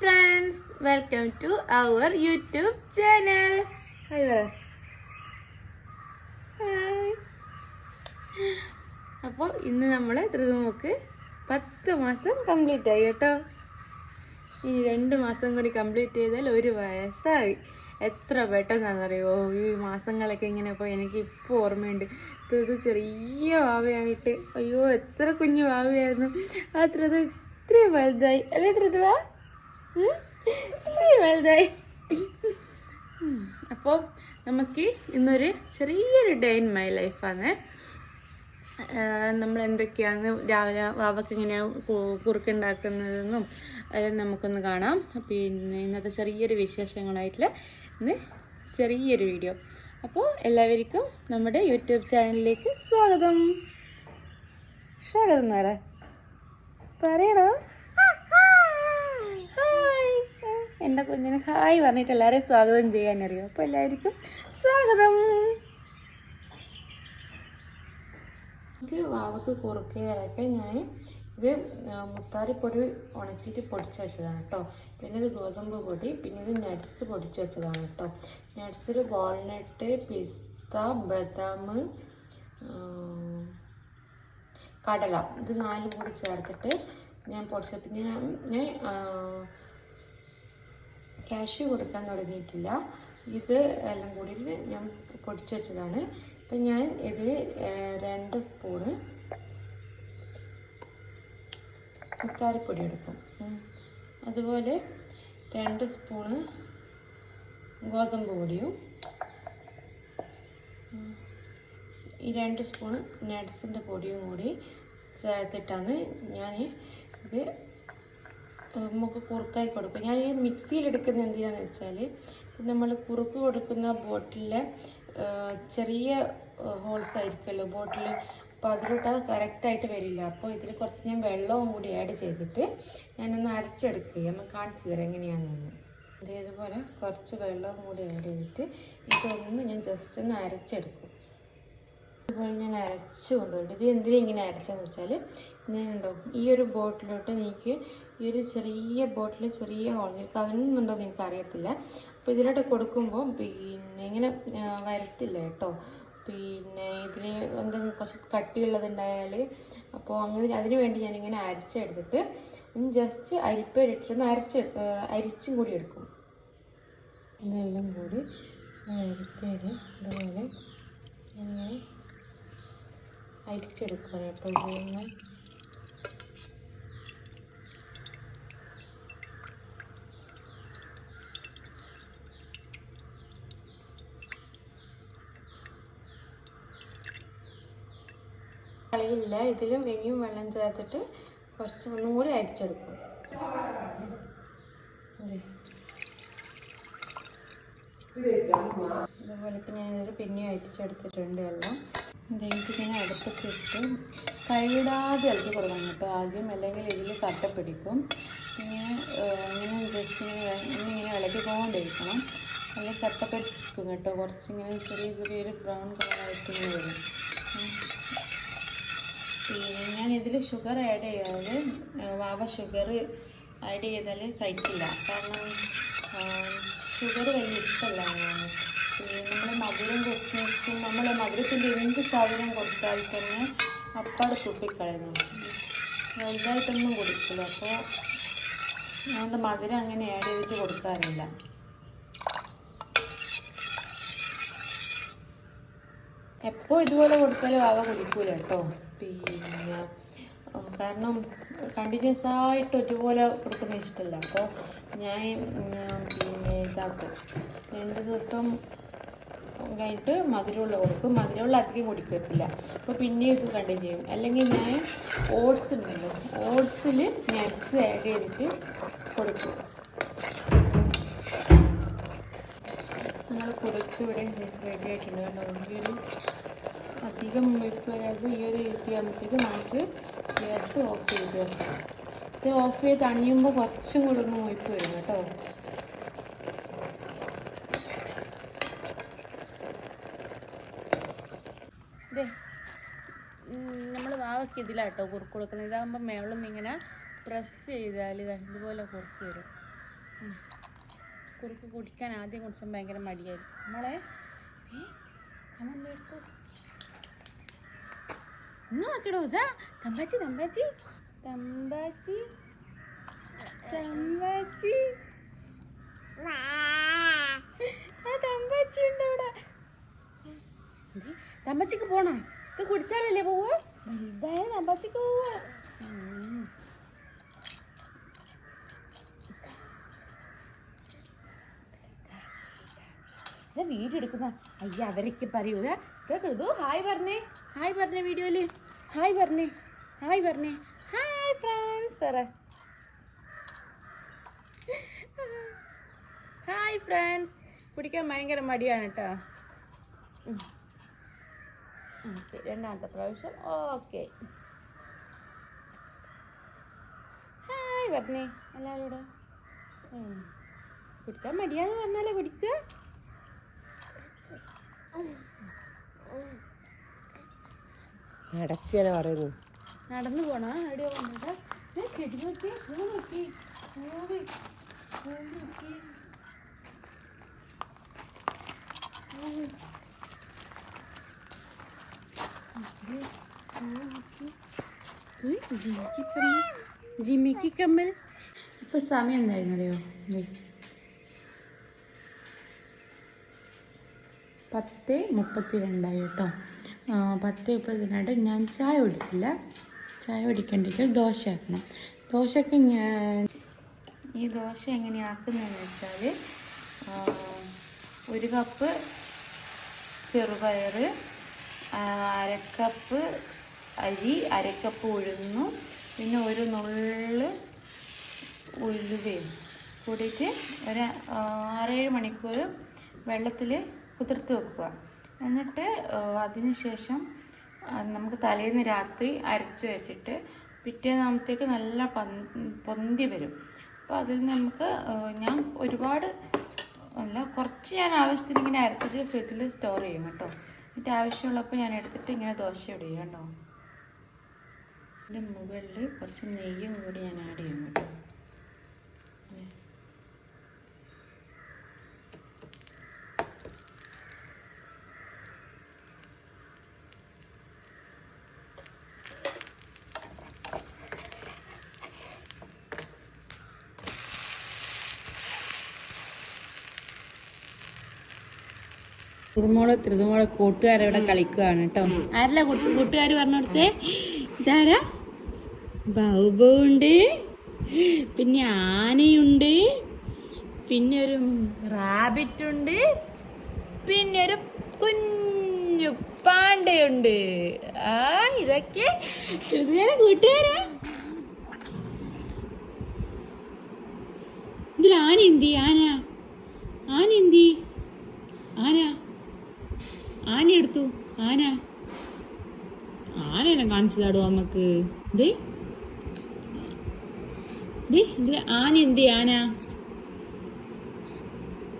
Friends welcome to our YouTube channel അപ്പോൾ ഇന്ന് നമ്മൾ ത്രിതുമുക്ക് പത്ത് മാസം കംപ്ലീറ്റ് ആയി കേട്ടോ. ഈ രണ്ട് മാസം കൂടി കംപ്ലീറ്റ് ചെയ്താൽ ഒരു വയസ്സായി. എത്ര പെട്ടെന്നാണെന്നറിയോ? ഈ മാസങ്ങളൊക്കെ ഇങ്ങനെ പോയി. എനിക്ക് ഇപ്പോൾ ഓർമ്മയുണ്ട്. ത്രിതു ചെറിയ വാവയായിട്ട്. അയ്യോ എത്ര കുഞ്ഞു വാവയായിരുന്നു. ആ ത്രിതു ഇത്രയും വലുതായി. അല്ലേ ത്രിതുവാ? വലുതായി. അപ്പോൾ നമുക്ക് ഇന്നൊരു ചെറിയൊരു ഡേ ഇൻ മൈ ലൈഫാണ് നമ്മൾ എന്തൊക്കെയാണ് രാവിലെ വാവക്ക് എങ്ങനെയാണ് കുറുക്കുണ്ടാക്കുന്നതെന്നും എല്ലാം നമുക്കൊന്ന് കാണാം. പിന്നെ ഇന്നത്തെ ചെറിയൊരു വിശേഷങ്ങളായിട്ടുള്ള ഇന്ന് ചെറിയൊരു വീഡിയോ അപ്പോൾ എല്ലാവർക്കും നമ്മുടെ യൂട്യൂബ് ചാനലിലേക്ക് സ്വാഗതം. സ്വാഗതം നേരെ പറയണോ ഹായ് എന്റെ കുഞ്ഞിന് ഹായ് പറഞ്ഞിട്ട് എല്ലാവരെയും സ്വാഗതം ചെയ്യാനറിയോ? അപ്പോൾ എല്ലാവർക്കും സ്വാഗതം. എനിക്ക് വാവക്ക് കുറുക്കയിലൊക്കെ ഞാൻ ഇത് മുത്താരിപ്പൊടി ഉണക്കിയിട്ട് പൊടിച്ച് വെച്ചതാണ് കേട്ടോ പിന്നെ ഇത് ഗോതമ്പ് പൊടി പിന്നെ ഇത് നട്ട്സ് പൊടിച്ച് വെച്ചതാണ് കേട്ടോ നട്ട്സിൽ വാൾനട്ട് പിസ്ത ബദാം കടല. ഇത് നാലും കൂടി ചേർത്തിട്ട് ഞാൻ പൊടിച്ച പിന്നെ ഞാൻ കാഷ്യൂ കൊടുക്കാൻ തുടങ്ങിയിട്ടില്ല ഇത് എല്ലാം കൂടി ഞാൻ പൊടിച്ചു വെച്ചതാണ് അപ്പം ഞാൻ ഇതിൽ രണ്ട് സ്പൂണ് മുത്താറിപ്പൊടി എടുക്കും. അതുപോലെ രണ്ട് സ്പൂണ് ഗോതമ്പ് പൊടിയും. ഈ രണ്ട് സ്പൂണ് നട്ട്സിന്റെ പൊടിയും കൂടി ചേർത്തിട്ടാണ് ഞാൻ ഇത് നമുക്ക് കുറുക്കായി കൊടുക്കും. ഞാൻ ഈ മിക്സിയിൽ എടുക്കുന്നത് എന്തിനാന്ന് വെച്ചാൽ നമ്മൾ കുറുക്ക് കൊടുക്കുന്ന ബോട്ടിലെ ചെറിയ ഹോൾസ് ആയിരിക്കുമല്ലോ ബോട്ടിൽ അപ്പോൾ അതിലോട്ട് കറക്റ്റായിട്ട് വരില്ല. അപ്പോൾ ഇതിൽ കുറച്ച് ഞാൻ വെള്ളവും കൂടി ആഡ് ചെയ്തിട്ട് ഞാനൊന്ന് അരച്ചെടുക്കുക നമ്മൾ കാണിച്ചു തരാം എങ്ങനെയാണെന്ന്. ഇതേതുപോലെ കുറച്ച് വെള്ളവും കൂടി ആഡ് ചെയ്തിട്ട് ഇതൊന്ന് ഞാൻ ജസ്റ്റ് ഒന്ന് അരച്ചെടുക്കും. അതുപോലെ ഞാൻ അരച്ച് കൊണ്ടുപോയിട്ട് ഇത് എന്തിനാ ഇങ്ങനെ അരച്ചതെന്ന് വെച്ചാൽ ഞാനുണ്ടോ ഈ ഒരു ബോട്ടിലോട്ട് എനിക്ക് ഈ ഒരു ചെറിയ ബോട്ടിൽ ചെറിയ ഹോൾ നിങ്ങൾക്ക് അതിനൊന്നുണ്ടോ എന്ന് അറിയത്തില്ല അപ്പോൾ ഇതിലോട്ട് കൊടുക്കുമ്പോൾ പിന്നെ ഇങ്ങനെ വരത്തില്ല കേട്ടോ. പിന്നെ ഇതിൽ എന്തെങ്കിലും കുറച്ച് കട്ടിയുള്ളതുണ്ടായാൽ അപ്പോൾ അങ്ങനെ അതിന് വേണ്ടി ഞാനിങ്ങനെ അരച്ചെടുത്തിട്ട് ജസ്റ്റ് അരിപ്പേരിട്ടൊന്ന് അരച്ച് അരിച്ചും കൂടി എടുക്കും. ഇതെല്ലാം കൂടി അരിപ്പേര് അതുപോലെ ഇങ്ങനെ അരിച്ചെടുക്കണം കേട്ടോ ഇതിങ്ങനെ കളിയില്ല ഇതിലും ഇനിയും വെള്ളം ചേർത്തിട്ട് കുറച്ച് ഒന്നും കൂടി അരിച്ചെടുക്കും. അതെ. ഇതുപോലെ ഇപ്പം ഞാൻ ഇതിൽ പിന്നെയും അരിച്ചെടുത്തിട്ടുണ്ട് എല്ലാം. ഇതിങ്ങനെ അടുപ്പൊക്കെ ഇട്ട് കൈവിടാതെ ഇളക്കി കൊടുക്കണം കേട്ടോ. ആദ്യം അല്ലെങ്കിൽ ഇതിൽ കട്ട പിടിക്കും. ഇങ്ങനെ ഇങ്ങനെ ജസ്റ്റ് ഇങ്ങനെ ഇങ്ങനെ ഇങ്ങനെ ഇളക്കിക്കൊണ്ടിരിക്കണം അല്ലെങ്കിൽ കട്ട പിടിക്കും കേട്ടോ. കുറച്ചിങ്ങനെ ചെറിയ ചെറിയൊരു ബ്രൗൺ കളറായിട്ട് ഇങ്ങനെ വരും. പിന്നെ ഞാൻ ഇതിൽ ഷുഗർ ആഡ് ചെയ്യാതെ വാവ ഷുഗർ ആഡ് ചെയ്താൽ കഴിക്കില്ല. കാരണം ഷുഗർ വലിയ ഇഷ്ടമല്ല. നമ്മൾ മധുരം കുറച്ച് നമ്മൾ മധുരത്തിന്റെ എന്ത് സാധനം കൊടുത്താൽ തന്നെ അപ്പാട് തുപ്പിക്കളയുന്നു. വലുതായിട്ടൊന്നും കൊടുക്കില്ല. അപ്പോൾ അതുകൊണ്ട് മധുരം അങ്ങനെ ആഡ് ചെയ്തിട്ട് കൊടുക്കാറില്ല. എപ്പോൾ ഇതുപോലെ കൊടുത്താലും അവ കുടിക്കൂല കേട്ടോ. പിന്നെ കാരണം കണ്ടിന്യൂസ് ആയിട്ട് ഒരുപോലെ കൊടുക്കുന്ന ഇഷ്ടമല്ല അപ്പോൾ ഞാൻ പിന്നെ ഇതാക്കും. രണ്ട് ദിവസം കഴിഞ്ഞിട്ട് മധുരമുള്ള കൊടുക്കും. മധുരമുള്ള അധികം കുടിക്കത്തില്ല. അപ്പോൾ പിന്നെയൊക്കെ കണ്ടിന്യൂ ചെയ്യും. അല്ലെങ്കിൽ ഞാൻ ഓട്സ് ഉണ്ടല്ലോ. ഓട്സിൽ നട്ട്സ് ആഡ് ചെയ്തിട്ട് കൊടുക്കും. നമ്മൾ കുറച്ച് ഇവിടെ റെഡി ആയിട്ടുണ്ട്. കേട്ടോ ഈ ഒരു അധികം വെപ്പ് വരാതെ ഈ ഒരു ഇരുട്ടിയാകുമ്പോഴത്തേക്ക് നമുക്ക് ഗ്യാസ് ഓഫ് ചെയ്ത് ഇത് ഓഫ് ചെയ്ത് അണിയുമ്പോൾ കുറച്ചും കൂടെ ഒന്ന് മൊയ്പ്പ് വരും കേട്ടോ ഇതേ വാവയ്ക്ക് ഇതിലാട്ടോ കുറുക്ക് കൊടുക്കുന്നത്. ഇതാകുമ്പോൾ മേളിൽ നിന്ന് ഇങ്ങനെ പ്രസ് ചെയ്താൽ ഇതാ ഇതുപോലെ കുറുക്ക് വരും. കുറുക്ക് കുടിക്കാൻ ആദ്യം കുടിച്ചാൽ ഭയങ്കര മടിയായിരിക്കും. നമ്മളെ അമ്മ ഇന്ന് നോക്കടോ. ഇതാ തമ്പാച്ചി തമ്പാച്ചി. തമ്പാച്ചി. തമ്പാച്ചി. ആ തമ്പാച്ചി ഉണ്ട് തമ്പാച്ചിക്ക് പോണോ? ഇത് കുടിച്ചാലല്ലേ പോവാ? വലുതായ തമ്പാച്ചിക്ക് പോവാ വീഡിയോ എടുക്കുന്ന അയ്യ അവരൊക്കെ പറയൂ. ഇതാ ഇതോ ഹായ് പറഞ്ഞേ. ഹായ് പറഞ്ഞേ വീഡിയോയിൽ. ഹായ് പറഞ്ഞേ. ഹായ് പറഞ്ഞേ. Hi friends hi friends. കുടിക്കാൻ ഭയങ്കര മടിയാണ് കേട്ടോ. രണ്ടാമത്തെ പ്രാവശ്യം. ഓക്കെ. ഹായ് പറഞ്ഞേ എല്ലാവരും കൂടെ കുടിക്കാൻ മടിയാന്ന് പറഞ്ഞാലേ കുടിക്കുക നടക്കാനാ പറയുന്നു. നടന്നു പോണോ? എവിടെയോ വന്നിട്ട് ചെടി നോക്കി പൂ നോക്കി പൂവ് പൂ നോക്കി. ഇപ്പൊ സമയം എന്തായിരുന്നറിയോ. പത്ത് മുപ്പത്തി രണ്ടായി കേട്ടോ പത്ത് മുപ്പത്തി രണ്ട് ഞാൻ ചായ ഒടിച്ചില്ല ചായ കുടിക്കണ്ടെങ്കിൽ ദോശ ആക്കണം. ദോശക്ക് ഞാൻ ഈ ദോശ എങ്ങനെയാക്കുന്നതെന്ന് വെച്ചാൽ ഒരു കപ്പ് ചെറുപയർ അരക്കപ്പ് അരി അരക്കപ്പ് ഉഴുന്നു. പിന്നെ ഒരു നുള്ള് ഉലുവയും കൂടിയിട്ട് ഒരു ആറേഴ് മണിക്കൂർ വെള്ളത്തിൽ കുതിർത്ത് വെക്കുക. എന്നിട്ട് അതിന് ശേഷം നമുക്ക് തലേന്ന് രാത്രി അരച്ച് വെച്ചിട്ട് പിറ്റേന്നാമത്തേക്ക് നല്ല പന്ത് വരും. അപ്പോൾ അതിൽ നമുക്ക് ഞാൻ ഒരുപാട് അല്ല കുറച്ച് ഞാൻ ആവശ്യത്തിന് ഇങ്ങനെ അരച്ച് ഫ്രിഡ്ജിൽ സ്റ്റോർ ചെയ്യും കേട്ടോ. എന്നിട്ട് ആവശ്യമുള്ളപ്പോൾ ഞാൻ എടുത്തിട്ട് ഇങ്ങനെ ദോശ ഇടുക കേട്ടോ. ഇതിന്റെ മുകളിൽ കുറച്ച് നെയ്യും കൂടി ഞാൻ ആഡ് ചെയ്യും കേട്ടോ തിരുമോൾ കൂട്ടുകാരെ കൂട്ടുകാരവിടെ കളിക്കുകയാണ് കേട്ടോ ആരല്ല കൂട്ടുകാർ പറഞ്ഞെടുത്തേ? ഇതാരാ? ബൗബുണ്ട്. പിന്നെ ആനയുണ്ട്. പിന്നെ ഒരു റാബിറ്റ് ഉണ്ട് പിന്നെ ഒരു കുഞ്ഞു പാണ്ടയുണ്ട്. ആ ഇതൊക്കെ തിരുനേരം കൂട്ടുകാരാ. ഇതിൽ ആന എന്തി ആന ആന എന്തി ആന ആന എടുത്തു. ആന. ആനേനെ കാണിച്ചു താടോ നമുക്ക് ദേ ദേ ആന എന്ത് ആന?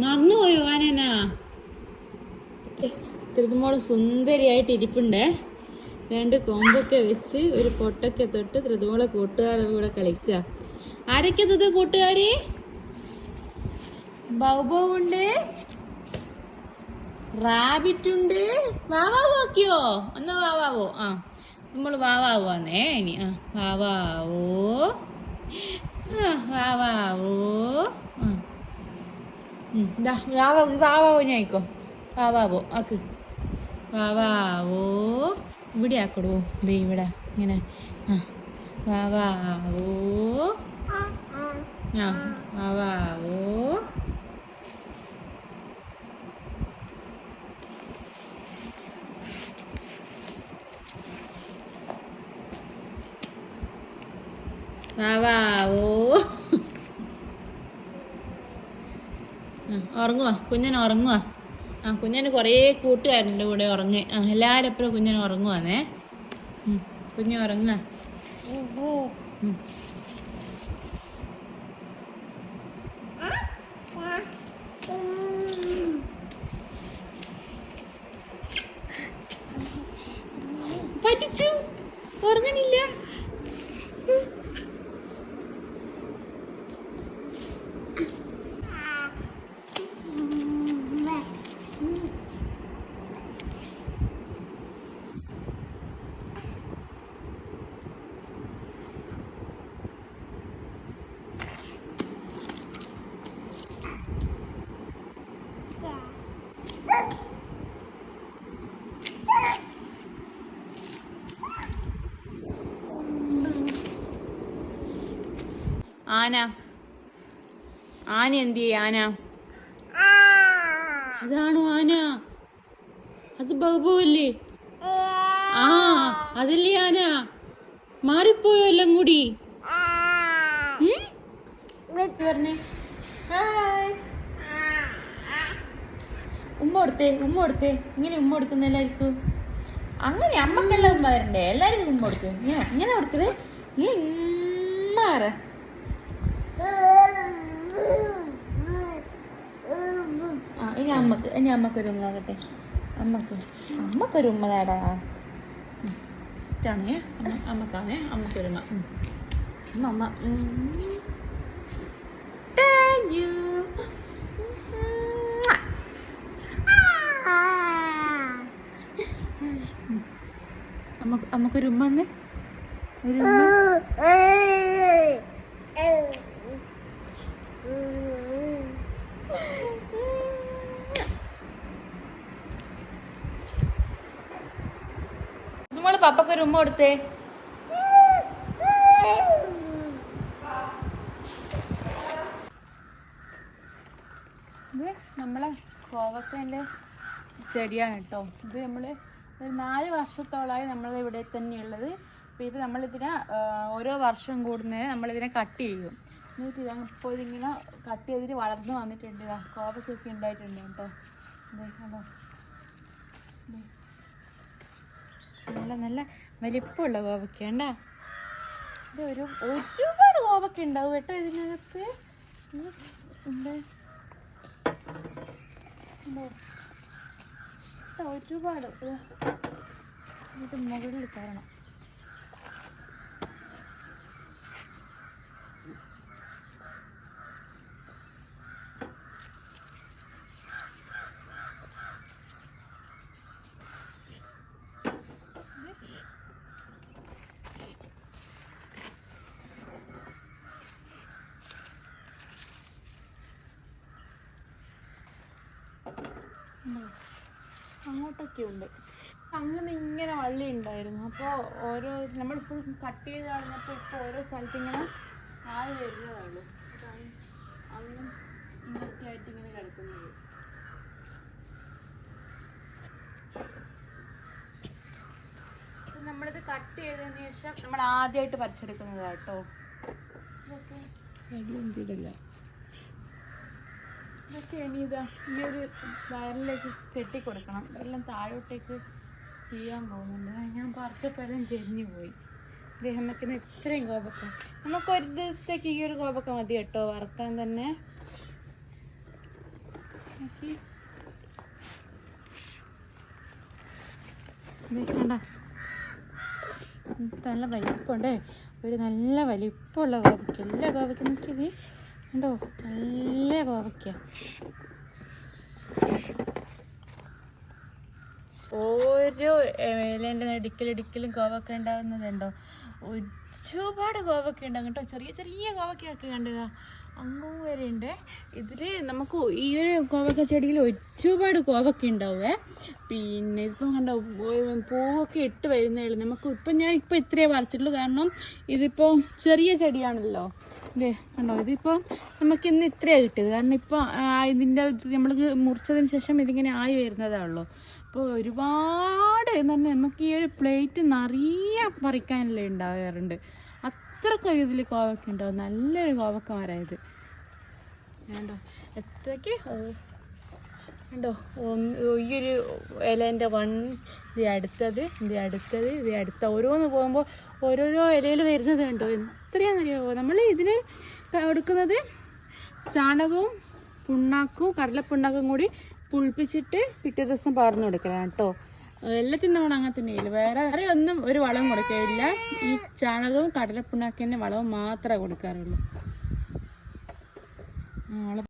മറന്നുപോയോ ആനനാ? ത്രിതുമോൾ സുന്ദരിയായിട്ട് ഇരിപ്പുണ്ടേ. രണ്ട് കൊമ്പൊക്കെ വെച്ച് ഒരു പൊട്ടൊക്കെ തൊട്ട് ത്രിതുമോളെ കൂട്ടുകാരെ ഇവിടെ കളിക്കുക. ആരൊക്കെ തൊട്ട് കൂട്ടുകാരി? ബൗബോ ഉണ്ട്. റാബിറ്റ് ഉണ്ട് വാവാവോ ആക്കിയോ ഒന്ന് വാവാവോ ആ നമ്മൾ വാവാവോന്നേ ഇനി ആ വാവാവോ വാവാവോ ആ ഉം, ദാ വാവാ വാവാവോ ഞാൻ ആയിക്കോ വാവാവോ ആക്ക് വാവാവോ ഇവിടെ ആക്കടോ ദേ ഇവിടെ ഇങ്ങനെ ആ വാവാവോ ആ വാവാവോ വാവാവോ ഉറങ്ങുവാ കുഞ്ഞൻ ഉറങ്ങുവാ. ആ കുഞ്ഞന് കുറേ കൂട്ടുകാരുണ്ട് കൂടെ ഉറങ്ങി. ആ എല്ലാവരും എപ്പോഴും കുഞ്ഞൻ ഉറങ്ങുവാന്നേ. കുഞ്ഞു ഉറങ്ങുക. പറ്റിച്ചു ഉറങ്ങണില്ല. ആന. ആന എന്ത് ആന? അതാണോ ആന. അത് ബഹുബുവല്ലേ? ആ അതല്ലേ ആന. മാറിപ്പോയോ എല്ലാം കൂടി? പറഞ്ഞേ. ഹായ്. ഉമ്മ കൊടുത്തേ ഉമ്മ കൊടുത്തേ. ഇങ്ങനെ ഉമ്മ കൊടുക്കുന്ന എല്ലാവർക്കും? അങ്ങനെ അമ്മക്കെല്ലാം ഉമ്മ തരണ്ടേ? എല്ലാവർക്കും ഉമ്മ കൊടുക്കും. ഇങ്ങനെ ഇങ്ങനെ കൊടുത്തത് ഇങ്ങനെ ഉമ്മ ആ ഇനി അമ്മയ്ക്ക് ഇനി അമ്മക്കൊരു ഉമ്മ ആകട്ടെ അമ്മയ്ക്ക് അമ്മക്കൊരു ഉമ്മ നേടാ. അമ്മ അമ്മക്കാണേ? അമ്മക്കൊരു അമ്മ അമ്മ ഉം. Thank you. അമ്മയ്ക്ക് അമ്മക്കൊരു ഉമ്മ ഒന്ന് ഒരു പപ്പക്കൊരു ഉമ്മ കൊടുത്തേ. ഇത് നമ്മളെ കോവക്കേന്റെ ചെടിയാണ് കേട്ടോ. ഇത് നമ്മൾ ഒരു നാല് വർഷത്തോളമായി നമ്മൾ ഇവിടെ തന്നെയുള്ളത്. അപ്പോൾ ഇത് നമ്മളിതിനെ ഓരോ വർഷം കൂടുന്നതിന് നമ്മളിതിനെ കട്ട് ചെയ്യും എന്നിട്ട് ഇതാണ് ഇപ്പോൾ ഇതിങ്ങനെ കട്ട് ചെയ്തിട്ട് വളർന്നു വന്നിട്ടുണ്ട്. ഇതാ കോവക്കൊക്കെ ഉണ്ടായിട്ടുണ്ട് കേട്ടോ. കണ്ടോ? ദേ. നല്ല നല്ല വലിപ്പമുള്ള കോവക്ക ഇത് ഒരു ഒരുപാട് കോവക്ക ഉണ്ടാവും കേട്ടോ ഇതിനകത്ത്. ഒരുപാട്. ഇതാ. മുകളിൽ കയറണം. അങ്ങോട്ടൊക്കെ ഉണ്ട് അങ്ങനെ ഇങ്ങനെ വള്ളി ഉണ്ടായിരുന്നു അപ്പോൾ ഓരോ നമ്മൾ ഫുൾ കട്ട് ചെയ്ത് കളഞ്ഞപ്പോൾ ഇപ്പോൾ ഓരോ സ്ഥലത്ത് ഇങ്ങനെ ആയി വരുന്നതാണ് അങ്ങനെ ഇങ്ങനത്തെ ആയിട്ട് ഇങ്ങനെ കിടക്കുന്നത്. നമ്മളിത് കട്ട് ചെയ്തതിന് ശേഷം നമ്മൾ ആദ്യമായിട്ട് പറിച്ചെടുക്കുന്നതാട്ടോ. ഇതൊക്കെ ഇതൊക്കെ ഇനി ഇതാ ഈ ഒരു വയറിലേക്ക് കെട്ടി കൊടുക്കണം എല്ലാം താഴോട്ടേക്ക് ചെയ്യാൻ പോകുന്നുണ്ട്. ഞാൻ പറിച്ചപ്പോൾ എല്ലാം ചെരിഞ്ഞു പോയി. ദേഹമ്മക്കിന് ഇത്രയും കോപക്ക. നമുക്ക് ഒരു ദിവസത്തേക്ക് ഈ ഒരു കോപക്ക മതി കേട്ടോ. വറക്കാൻ തന്നെ? നല്ല വലിപ്പമുണ്ടേ. ഒരു നല്ല വലിപ്പമുള്ള കോവയ്ക്ക എല്ലാ കോവയ്ക്ക നോക്കിയത് ഉണ്ടോ? നല്ല കോവയ്ക്ക. ഓരോ ഇലേന്റെ ഇടിക്കലിടിക്കലും കോവക്ക ഉണ്ടാകുന്നതുണ്ടോ ഒരുപാട് കോവക്ക ഉണ്ടാകും കേട്ടോ. ചെറിയ ചെറിയ കോവക്കയൊക്കെ കണ്ടുക അങ്ങും വരെ ഉണ്ട് ഇതിൽ നമുക്ക് ഈ ഒരു കോവക്ക ചെടിയിൽ ഒരുപാട് കോവക്ക ഉണ്ടാവേ പിന്നെ ഇപ്പം കണ്ടോ പൂവൊക്കെ ഇട്ട് വരുന്നേ ഉള്ളൂ. നമുക്ക് ഇപ്പം ഞാൻ ഇപ്പം ഇത്രയേ വരച്ചിട്ടുള്ളൂ കാരണം ഇതിപ്പോൾ ചെറിയ ചെടിയാണല്ലോ. ഇതേ കണ്ടോ? ഇതിപ്പോൾ നമുക്ക് ഇന്ന് ഇത്രയാണ് കിട്ടിയത്. കാരണം ഇപ്പോൾ ഇതിന്റെ നമ്മൾ മുറിച്ചതിന് ശേഷം ഇതിങ്ങനെ ആയി വരുന്നതേ ഉള്ളൂ. അപ്പോൾ ഒരുപാട് എന്ന് പറഞ്ഞാൽ നമുക്ക് ഈ ഒരു പ്ലേറ്റ് നിറയെ പറിക്കാനല്ലേ ഉണ്ടാകാറുണ്ട് അത്രക്കും ഇതിൽ കോവക്ക ഉണ്ടാവും നല്ലൊരു കോവക്ക മരമായത് കണ്ടോ? എത്രയ്ക്ക് ഓ കണ്ടോ? ഈ ഒരു ഇലേന്റെ വൺ ഇത് അടുത്തത് ഇത് അടുത്തത് ഇത് അടുത്ത ഓരോന്ന് പോകുമ്പോൾ ഓരോരോ ഇലയിൽ വരുന്നത് കണ്ടോ? എത്രയാണെന്നറിയാമോ നമ്മൾ ഇതിന് എടുക്കുന്നത് ചാണകവും പുണ്ണാക്കും കടലപ്പിണ്ണാക്കും കൂടി പുളിപ്പിച്ചിട്ട് പിറ്റേ ദിവസം പറഞ്ഞു കൊടുക്കണം കേട്ടോ. എല്ലാത്തിനും നമ്മൾ അങ്ങനെ തന്നെ ചെയ്യില്ല വേറെ വേറെ ഒന്നും ഒരു വളം കൊടുക്കുകയില്ല ഈ ചാണകവും കടലപ്പിണ്ണാക്കിന്റെ വളവും മാത്രമേ കൊടുക്കാറുള്ളൂ.